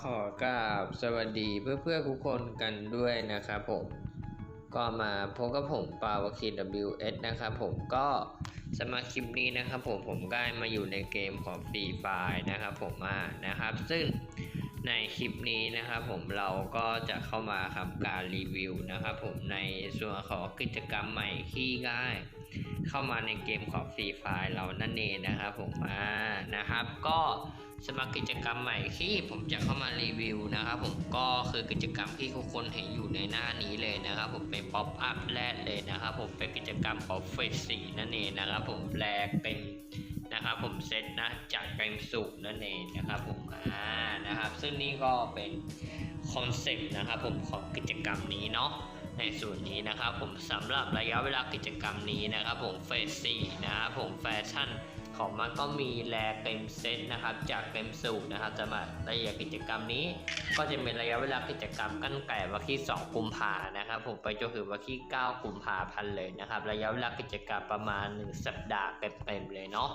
ขอกราบสวัสดีเพื่อเพื่อทุกคนกันด้วยนะครับผมก็มาพบกับผมปาวคี WS นะครับผมก็สมาคลิปนี้นะครับผมผมได้มาอยู่ในเกมของฟรีไฟนะครับผมมานะครับ ซึ่งในคลิปนี้นะครับผมเราก็จะเข้ามาทำการรีวิวนะครับผมในส่วนของกิจกรรมใหม่ที่ได้เข้ามาในเกมของฟรีไฟเรานั่นเองนะครับผมอ่านะครับ ก็ สมัครกิจกรรมใหม่ที่ผมจะเข้ามารีวิวนะครับผมก็คือกิจกรรมที่ทุกคนเห็นอยู่ในหน้านี้เลยนะครับผมเป็นป๊อปอัพแรกเลยนะครับผมเป็นกิจกรรมของเฟสสี่นั่นเองนะครับผมแปลเป็นนะครับผมเซตนะจากเกมสุกนั่นเองนะครับผมอ่านะครับ ซึ่งนี่ก็เป็นคอนเซ็ปต์นะครับผมของกิจกรรมนี้เนาะในส่วนนี้นะครับผมสำหรับระยะเวลากิจกรรมนี้นะครับผมเฟสสี่นะครับผมแฟชั่น ของมันก็มีแลเต็มเซตนะครับ จากเต็มสูตรนะครับจะมาระยะกิจกรรมนี้ ก็จะเป็นระยะเวลากิจกรรมตั้งแต่วันที่ 2 กุมภานะครับ ผมไปจนถึงวันที่ 9 กุมภาพันธ์เลยนะครับ ระยะเวลากิจกรรมประมาณ 1 สัปดาห์เต็มๆเลยเนาะ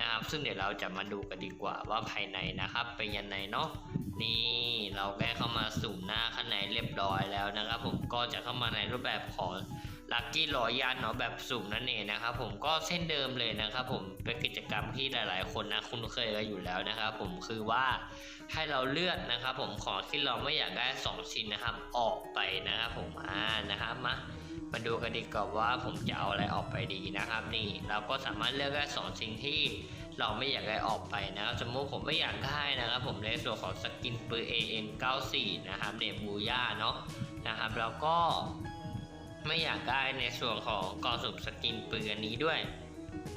นะครับ ซึ่งเดี๋ยวเราจะมาดูกันดีกว่าว่าภายในนะครับ เป็นยังไงเนาะนี่เราได้เข้ามาสู่หน้าข้างในเรียบร้อยแล้วนะครับ ผมก็จะเข้ามาในรูปแบบของ ลัคกี้รอยันเนาะแบบสุ่มนั่นเองนะครับผมก็เช่นเดิมเลยนะครับผมเป็นกิจกรรมที่หลาย ๆ คนนะคุ้นเคยกันอยู่แล้วนะครับผมคือว่าให้เราเลือกนะครับผมของที่เราไม่อยากได้ 2 ชิ้นนะครับ ออกไปนะครับผมอ่านะครับมามาดูกันดีกว่าว่าผมจะเอาอะไรออกไปดีนะครับ นี่เราก็สามารถเลือกได้สองชิ้นที่เราไม่อยากได้ออกไปนะครับสมมติผมไม่อยากได้นะครับ ผมในส่วนของสกินปืน AN94 นะครับเดบูย่าเนาะนะครับแล้วก็ ไม่อยากได้ในส่วนของกอสุ่มสกินปืนอันนี้ด้วย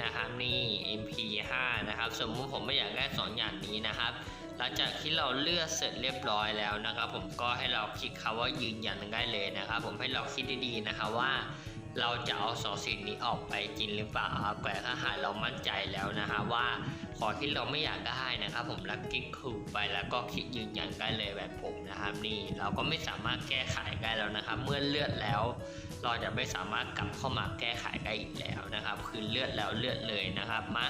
นะครับนี่ MP5 นะครับสมมุติผมไม่อยากได้สองอย่างนี้นะครับหลังจากที่เราเลือกเสร็จเรียบร้อยแล้วนะครับ ผมก็ให้เราคลิกคำว่ายืนยันได้เลยนะครับ ผมให้เราคิดดีๆนะครับว่า เราจะเอาสองสิ่งนี้ออกไปจริงหรือเปล่าครับแต่ถ้าหากเรามั่นใจแล้วนะฮะว่าของที่เราไม่อยากได้นะครับ ผมแลักกิ๊กคูไปแล้วก็คลิกยืนยันได้เลยแบบผมนะครับ นี่เราก็ไม่สามารถแก้ไขได้แล้วนะครับ เมื่อเลือดแล้ว เราจะไม่สามารถกลับเข้ามาแก้ไขได้อีกแล้วนะครับ คือเลือดแล้วเลือดเลยนะครับมา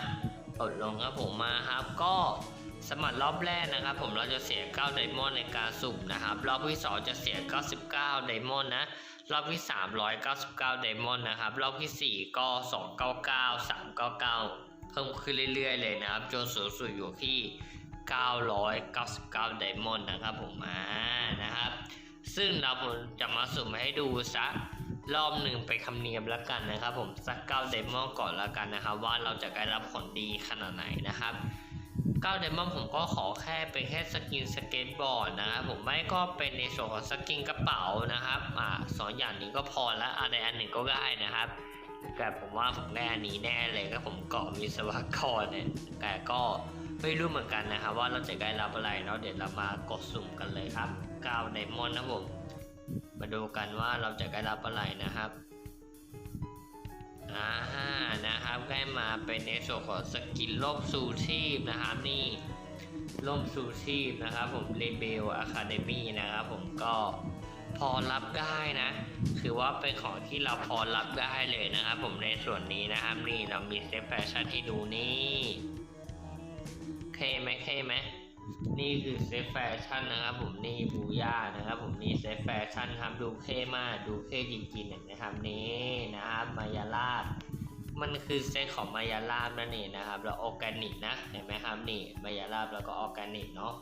กดลงครับผมมาครับ ก็สมัครรอบแรกนะครับ ผมเราจะเสีย 9 ไดมอนด์ในการสุ่มนะครับ รอบที่สองจะเสีย 99 ไดมอนด์นะ รอบที่ 399 ไดมอนด์นะครับ รอบที่ 4 ก็ 299 399 เพิ่มขึ้นเรื่อยๆเลยนะครับจนสูงสุดอยู่ที่ 999 ไดมอนด์นะครับผมอ่านะครับ ซึ่งเราจะมาสุ่มให้ดูสัก รอบหนึ่งไปคำเนียมแล้วกันนะครับ ผมสัก9ไดมอนก่อนแล้วกันนะครับ ว่าเราจะได้รับผลดีขนาดไหนนะครับ9ไดมอนผมก็ขอแค่เป็นแค่สกินสเก็ตบอร์ดนะครับผมไม่ก็เป็นในส่วนของสกินกระเป๋านะครับอ่าสองอย่างนี้ก็พอแล้วอะไรอันหนึ่งก็ได้นะครับแต่ผมว่าผมได้อันนี้แน่เลยก็ผมเกาะวิศวกรเนี่ยแต่ก็ไม่รู้เหมือนกันนะครับว่าเราจะได้รับอะไรเนาะเดี๋ยวเรามากดสุ่มกันเลยครับ9ไดมอนด์นะผม มาดูกันว่าเราจะได้รับอะไรนะครับอ่านะครับได้มาเป็นในส่วนของสกินโลบซูชีพนะครับนี่ล่มซูชีพนะครับ ผมเรเบลอะคาเดมี่นะครับ ผมก็พอรับได้นะ คือว่าเป็นของที่เราพอรับได้เลยนะครับ ผมในส่วนนี้นะครับนี่เรามีเซฟแฟชั่นให้ดูนี่เคไหมเคไหม นี่คือเซฟแฟชั่นนะครับผมนี่บูย่านะครับผมนี่เซฟแฟชั่นครับดูเท่มากดูเท่จริงๆเนี่ยนะครับนี่นะครับมายาลาบมันคือเซตของมายาลาบนั่นเองนะครับ แล้วออแกนิกนะเห็นไหมครับนี่มายาลาบแล้วก็ออแกนิกเนาะ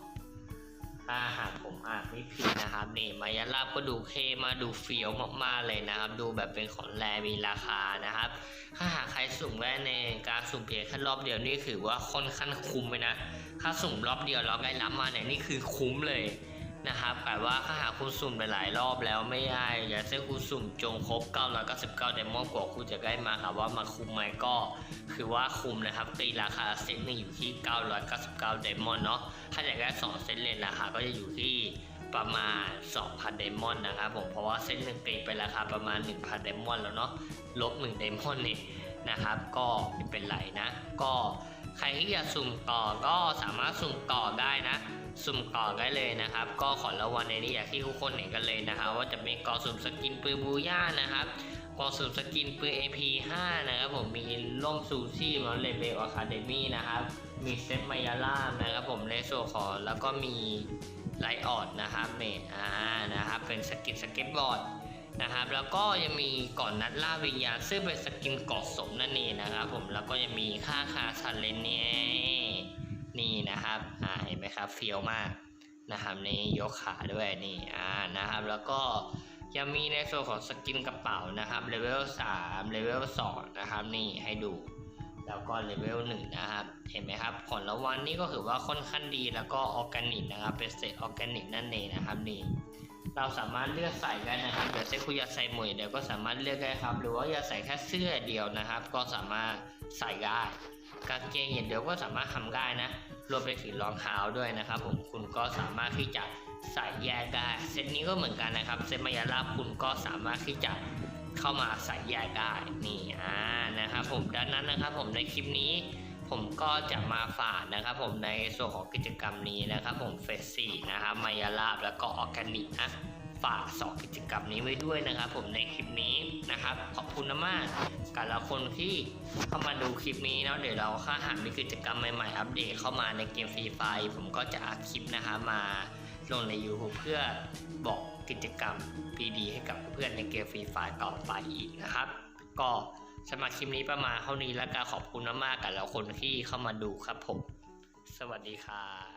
ถ้าหากผมอ่านไม่ผิดนะครับนี่มายาลาบก็ดูเท่มาดูเฟี้ยวมากๆเลยนะครับ ดูแบบเป็นของแรมีราคานะครับ ถ้าหากใครสุ่มได้ในการสุ่มเพียงแค่รอบเดียวนี่ถือว่าค่อนข้างคุ้มเลยนะ ถ้าสุ่มรอบเดียวเราได้รับมาเนี่ยนี่คือคุ้มเลยนะครับแต่ว่าถ้าหากคุณสุ่มไปหลายรอบแล้วไม่ได้อย่าเส้นคุณสุ่มจงครบ 999เดมอนกว่าคุณจะได้มาครับว่ามาคุ้มไหมก็ คือว่าคุ้มนะครับตีราคาเซ็ตหนึงอยู่ที่ 999เดมอนเนาะถ้าอยากได้2เซ็ตเลนราคาก็จะอยู่ที่ประมาณ 2,000เดมอนนะครับผมเพราะว่าเซ็ตหนึ่งตีไปราคาประมาณ 1,000เดมอนแล้วเนาะลบ1เดมอนนี่นะครับ ก็ไม่เป็นไรนะ ก็ ใครที่อยากสุ่มต่อก็สามารถสุ่มต่อได้นะ สุ่มก่อได้เลยนะครับ ก็ขอรางวัลในนี้อยากที่ทุกคนเห็นกันเลยนะครับ ว่าจะมีก่อสุ่มสกินปืนบูย่านะครับก่อสุ่มสกินปืน AP5 นะครับผมมีล่มซูชี่มาเลเบลอะคาเดมี่นะครับ มีเซตมายาล่ามนะครับผมเลโซคอแล้วก็มีไลออดนะครับนี่อ่านะครับเป็นสกินสเก็ตบอร์ด นะครับ แล้วก็ยังมีก่อนนัดล่าวิญญาณซึ่งเป็นสกินเกาะสมนั่นเองนะครับ ผมแล้วก็ยังมีค่าคาซันเลนเนี่ยนี่นะครับอ่าเห็นไหมครับเฟี้ยวมากนะครับนี่ยกขาด้วยนี่อ่านะครับ แล้วก็ยังมีในส่วนของสกินกระเป๋านะครับเลเวล3เลเวล2นะครับนี่ให้ดู แล้วก็เลเวลหนึ่งนะครับ เห็นไหมครับผลละวันนี่ก็ถือว่าค่อนข้างดีแล้วก็ออร์แกนิกนะครับเป็นเศษออร์แกนิกนั่นเองนะครับนี่ เราสามารถเลือกใส่ได้นะครับเดี๋ยวเซคุยาใส่หมวยเดี๋ยวก็สามารถเลือกได้ครับ หรือว่าอยากใส่แค่เสื้อเดียวนะครับ ก็สามารถใส่ได้กางเกงอย่างเดียวก็สามารถทำได้นะ รวมไปถึงรองเท้าด้วยนะครับ ผมคุณก็สามารถที่จะใส่แยกได้เซตนี้ก็เหมือนกันนะครับเซตมายาลาคุณก็สามารถที่จะเข้ามาใส่แยกได้นี่อ่านะครับ ผมดังนั้นนะครับ ผมในคลิปนี้ ผมก็จะมาฝากนะครับผมในส่วนของกิจกรรมนี้นะครับผมเฟสซี่นะครับมายาลาบแล้วก็ออร์แกนิกนะฝากสองกิจกรรมนี้ไว้ด้วยนะครับผมในคลิปนี้นะครับ ขอบคุณมากกับเราคนที่เข้ามาดูคลิปนี้เนาะเดี๋ยวเราค่าหากมีกิจกรรมใหม่ๆ อัปเดตเข้ามาในเกมฟรีไฟผมก็จะอัดคลิปนะคะมาลงใน YouTube เพื่อบอกกิจกรรมดีๆให้กับเพื่อนในเกมฟรีไฟต่อไปอีกนะครับ ก็ สำหรับคลิปนี้ประมาณเท่านี้แล้วก็ขอบคุณมากๆกับเราคนที่เข้ามาดูครับผม สวัสดีครับ